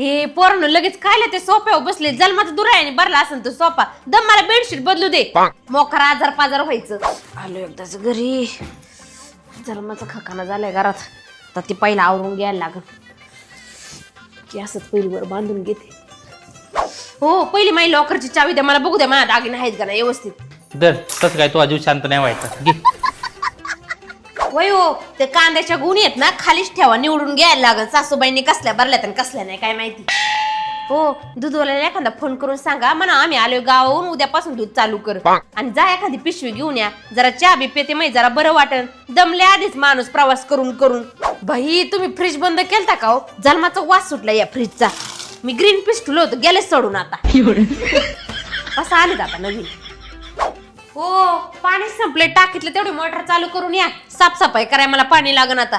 हे पोरानं लगेच खायला ते सोप्यावर बसले. जन्माचा दुरायाने भरला असेल तो सोफा दम मला बेडशीट बदलू दे. मोखरा आजार पाजार व्हायचं. आलो एकदाच घरी. जन्माचा खकाना झालाय घरात. तर ते पहिला आवरून घ्यायला लागल. की असंच पहिलीवर बांधून घेते. हो पहिली माझी लॉकरची चावी द्या मला बघू द्या माझ्या दागिने आहेत का नाही व्यवस्थित. दर तसं काय तो जीव शांत नाही व्हायचा. घे. वय हो ते कांद्याच्या गुणी आहेत ना खालीच ठेवा निवडून घ्यायला लागल. सासूबाईंनी कसल्या भरल्यात आणि कसल्या नाही काय माहिती? हो दूधवाल्याला एखादा फोन करून सांगा म्हणा आम्ही आलोय गावाहून उद्यापासून दूध चालू कर. आणि जा एखादी पिशवी घेऊन या. जरा चहा बी पेते माहिती जरा बरं वाटन दमले आधीच माणूस प्रवास करून करून. भाई तुम्ही फ्रीज बंद केलता का हो? जन्माचा वास सुटला या फ्रीजचा मी ग्रीन पीस ठुलो होतो गेलेच सोडून आता. कसं आले आता नवीन. हो. पाणी संपले टाकीतलं तेवढी मोटर चालू करून या. साफसफाई कराय मला पाणी लागन आता.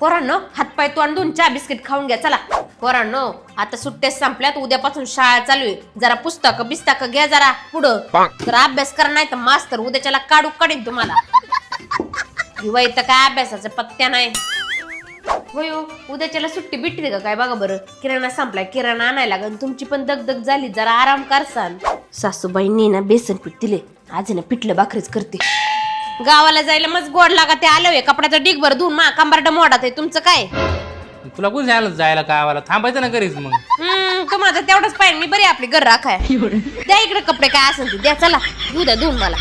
पोरांनो हातपाय तोंड धुवून चहा बिस्किट खाऊन घ्या चला. पोरांनो आता सुट्ट्या संपल्यात उद्यापासून शाळा चालू आहे. जरा पुस्तक बिस्तक घ्या जरा पुढं. जरा अभ्यास करा नाही तर मास्तर उद्याच्याला काढू काढीन तुम्हाला. हिवाई तर काय अभ्यासाचा पत्त्या नाही. होय हो, उद्याच्याला सुट्टी भेटते का काय? बघा बरं. किराणा संपलाय किराणा आणायला लागन. तुमची पण दगदग झाली जरा आराम करसान. सासूबाईंनी ना बेसन पीठ दिले आज ना पिठलं भाकरीच करते. गावाला जायला मग गोड लागा ते आलोय कपड्याचा डिग भर धुवून मा कंबरडा मोडात आहे तुमचं काय? तुला कोण जायला जायला काय आम्हाला थांबायचं ना घरीच मग. हम्म तुम्हाला तेवढंच पाहिजे मी बरी आपली घर राखाय. द्या इकडे कपडे काय असेल ते द्या चला धुऊ द्या धुवून मला.